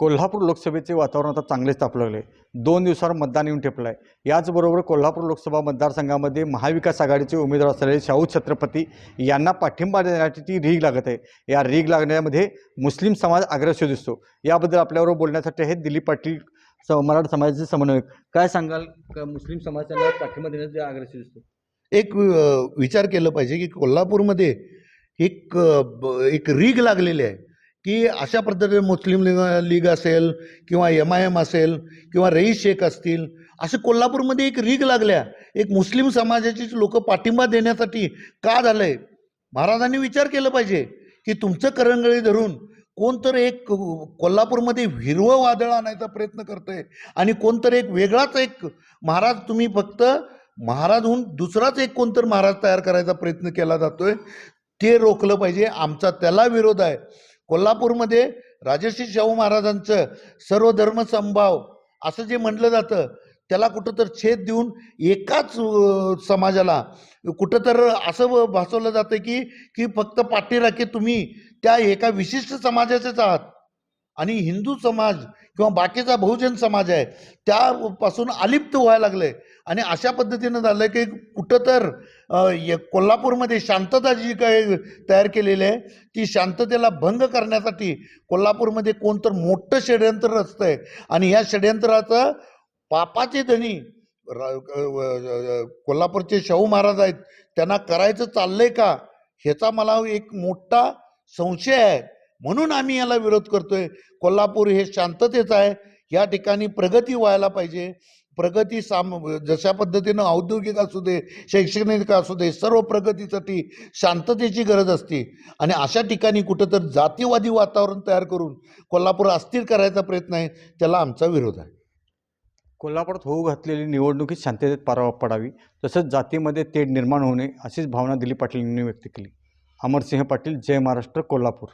कोल्हापूर लोकसभेचे वातावरण आता चांगलेच तापलं लागले. दोन दिवसावर मतदान येऊन ठेपलं आहे याचबरोबर कोल्हापूर लोकसभा मतदारसंघामध्ये महाविकास आघाडीचे उमेदवार असलेले शाहू छत्रपती यांना पाठिंबा देण्याची ती रीग लागत आहे. या रीग लागण्यामध्ये मुस्लिम समाज अग्रेसिव्ह दिसतो. याबद्दल आपल्याबरोबर बोलण्यासाठी आहेत दिलीप पाटील स मराठा समाजाचे समन्वयक. काय सांगाल? का मुस्लिम समाजाला पाठिंबा देण्याचा अग्रेसिव्ह दिसतो? एक विचार केलं पाहिजे की कोल्हापूरमध्ये एक ब- एक रीग लागलेली आहे. की अशा पद्धतीने मुस्लिम लीग लीग असेल किंवा एम आय एम असेल किंवा रईस शेख असतील असे कोल्हापूरमध्ये एक रीग लागल्या. एक मुस्लिम समाजाची लोक पाठिंबा देण्यासाठी का झालं आहे महाराजांनी विचार केला पाहिजे की तुमचं करंगळी धरून कोणतरी एक कोल्हापूरमध्ये हिरवं वादळ आणायचा प्रयत्न करतंय आणि कोणतरी एक वेगळाच एक महाराज तुम्ही फक्त महाराज होऊन दुसराच एक कोणतर महाराज तयार करायचा प्रयत्न केला जातोय ते रोखलं पाहिजे. आमचा त्याला विरोध आहे. कोल्हापूरमध्ये राजर्षी शाहू महाराजांचं सर्व धर्मसंभाव असं जे म्हटलं जातं त्याला कुठं तर छेद देऊन एकाच समाजाला कुठं तर असं भासवलं जातं की की फक्त पाठीराखे तुम्ही त्या एका विशिष्ट समाजाचेच आहात. आणि हिंदू समाज किंवा बाकीचा बहुजन समाज आहे त्यापासून अलिप्त व्हायला लागलं आहे आणि अशा पद्धतीनं झालं की कुठं तर कोल्हापूरमध्ये शांतता जी काय तयार केलेली आहे ती शांततेला भंग करण्यासाठी कोल्हापूरमध्ये कोणतं मोठं षडयंत्र आहे आणि या षडयंत्राचं पापाचे धनी कोल्हापूरचे शाहू महाराज आहेत. त्यांना करायचं चाललंय का? ह्याचा मला एक मोठा संशय आहे. म्हणून आम्ही याला विरोध करतोय. कोल्हापूर हे शांततेचं आहे. या ठिकाणी प्रगती व्हायला पाहिजे. प्रगती साम जशा पद्धतीनं औद्योगिक असू दे शैक्षणिक असू दे सर्व प्रगतीसाठी शांततेची गरज असते. आणि अशा ठिकाणी कुठं तर जातीवादी वातावरण तयार करून कोल्हापूर अस्थिर करायचा प्रयत्न आहे त्याला आमचा विरोध आहे. कोल्हापुरात होऊ घातलेली निवडणुकीत शांततेत पार पडावी तसंच जातीमध्ये तेढ निर्माण होणे अशीच भावना दिली पाटील यांनी व्यक्त केली. अमरसिंह पाटील जय महाराष्ट्र कोल्हापूर.